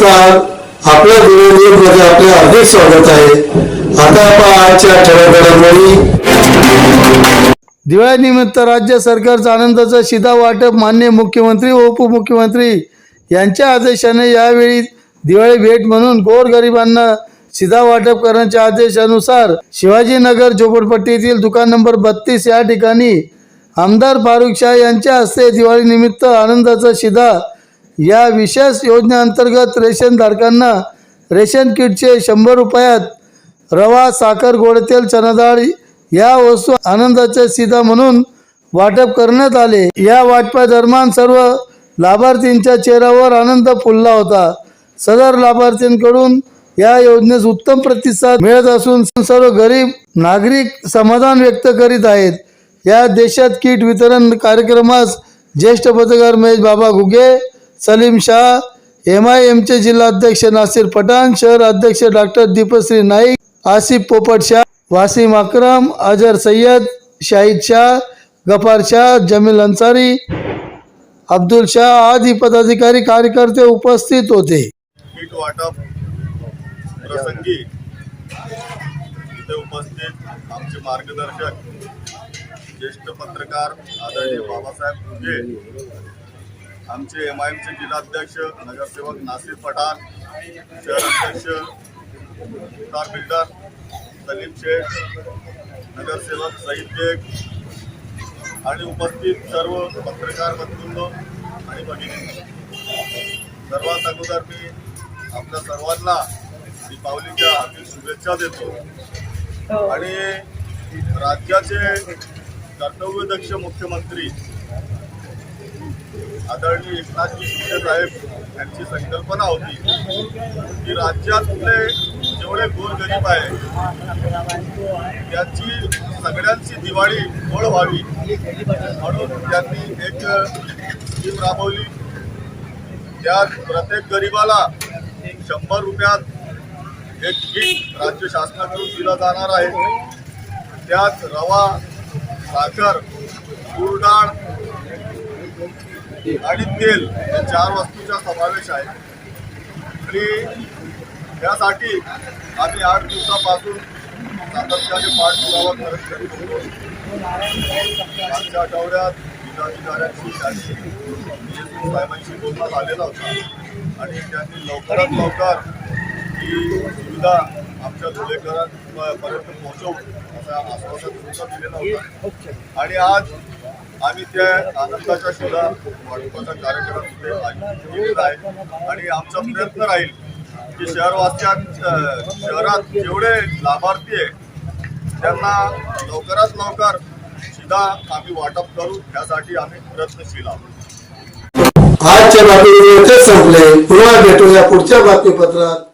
नमस्कार. आपल्या दिलेली मध्ये आपले हार्दिक स्वागत आहे. आता आपण आजच्या ठळक घडामोडी दिवाळीनिमित्त राज्य सरकारचा आनंदाचा शिधा वाटप मान्य मुख्यमंत्री व उपमुख्यमंत्री यांच्या आदेशाने यावेळी दिवाळी भेट म्हणून गोरगरिबांना शिधा वाटप करण्याच्या आदेशानुसार शिवाजीनगर झोपडपट्टीतील दुकान नंबर बत्तीस या ठिकाणी आमदार फारुख शाह यांच्या हस्ते दिवाळीनिमित्त आनंदाचा शिधा या विशेष योजनेअंतर्गत रेशन धारकांना रेशन किटचे शंभर रुपयात रवा साखर गोडतेल चणाडाळ या वस्तू आनंदाचे सीधा म्हणून वाटप करण्यात आले. या वाटपादरम्यान सर्व लाभार्थींच्या चेहऱ्यावर आनंद फुलला होता. सदर लाभार्थींकडून या योजनेस उत्तम प्रतिसाद मिळत असून सर्व गरीब नागरिक समाधान व्यक्त करीत आहेत. या देशात किट वितरण कार्यक्रमास ज्येष्ठ पत्रकार महेश बाबा घुगे सलीम शाह एम आय एमचे जिल्हाध्यक्ष नासिर पठाण शहर अध्यक्ष डॉक्टर दीपश्री नाईक आसिफ पोपट शाह वासिम अक्रम अजर सय्यद शाहिद शाह गफार शाह जमील अन्सारी अब्दुल शाह आदी पदाधिकारी कार्यकर्ते उपस्थित होते. किट वाटप प्रसंगी इथे उपस्थित आमचे मार्गदर्शक ज्येष्ठ पत्रकार आदरणीय बाबासाहेब आमचे एम आय एमचे जिल्हाध्यक्ष नगरसेवक नासिर पठाण शहर अध्यक्ष मुख्तार बिल्डर सलीम शेख नगरसेवक सईद बेग आणि उपस्थित सर्व पत्रकार बंधूंनो आणि भगिनी. सर्वात अगोदर मी आपल्या सर्वांना दीपावलीच्या हार्दिक शुभेच्छा देतो. आणि राज्याचे कर्तव्यदक्ष मुख्यमंत्री आदरणीय एकनाथजी शिंदे साहेब यांची संकल्पना होती की राज्यातले जेवढे गोरगरीब आहे त्यांची सगळ्यांची दिवाळी गोळ व्हावी. म्हणून त्यांनी एक स्कीम राबवली त्यात प्रत्येक गरिबाला शंभर रुपयात एक किट राज्य शासनाकडून दिलं जाणार आहे. त्यात रवा साखर गुरडाळ आणि तेल या चार वस्तूचा समावेश आहे. आणि त्यासाठी आम्ही आठ दिवसापासून सातत्याने पाठपुरावा करत करीत होतो मागच्या आठवड्यात जिल्हाधिकाऱ्यांशी त्यांनी साहेबांशी बोलणं झालेला होता. आणि त्यांनी लवकरात लवकर ही सुविधा आमच्या धुळेकरांपर्यंत पोहोचवू असं आश्वासन सुद्धा दिलेलं होतं. आणि आज आम्ही त्या आनंदाच्या शिला वाढवण्याचा कार्यक्रम तिथे आयोजित केलेला आहे. आणि आमचा प्रयत्न राहील की शहरवासियां शहरात जेवढे लाभार्थी आहे त्यांना लवकरात लवकर सुद्धा आम्ही वाटप करू. यासाठी आम्ही प्रयत्नशील आहोत. आजच्या बातमीचे संपले. पुन्हा भेटूया पुढच्या बातमीपत्रात.